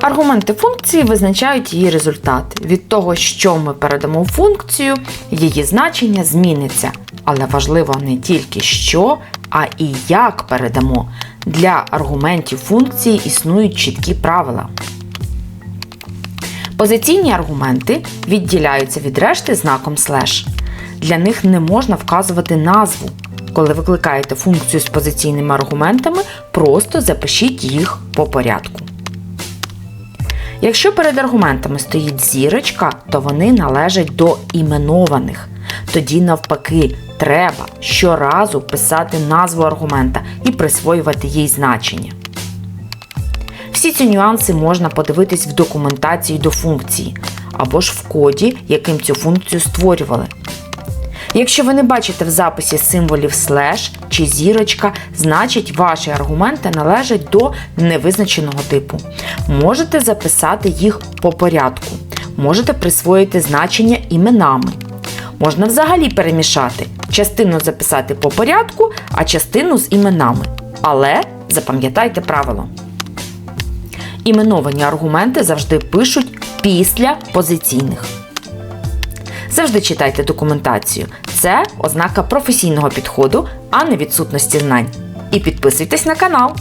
Аргументи функції визначають її результат. Від того, що ми передамо функцію, її значення зміниться. Але важливо не тільки що, а і як передамо. Для аргументів функції існують чіткі правила. Позиційні аргументи відділяються від решти знаком слеш. Для них не можна вказувати назву. Коли викликаєте функцію з позиційними аргументами, просто запишіть їх по порядку. Якщо перед аргументами стоїть зірочка, то вони належать до іменованих. Тоді, навпаки, треба щоразу писати назву аргумента і присвоювати їй значення. Всі ці нюанси можна подивитись в документації до функції або ж в коді, яким цю функцію створювали. Якщо ви не бачите в записі символів слеш чи зірочка, значить ваші аргументи належать до невизначеного типу. Можете записати їх по порядку, можете присвоїти значення іменами. Можна взагалі перемішати, частину записати по порядку, а частину з іменами. Але запам'ятайте правило. Іменовані аргументи завжди пишуть після позиційних. Завжди читайте документацію. Це ознака професійного підходу, а не відсутності знань. І підписуйтесь на канал.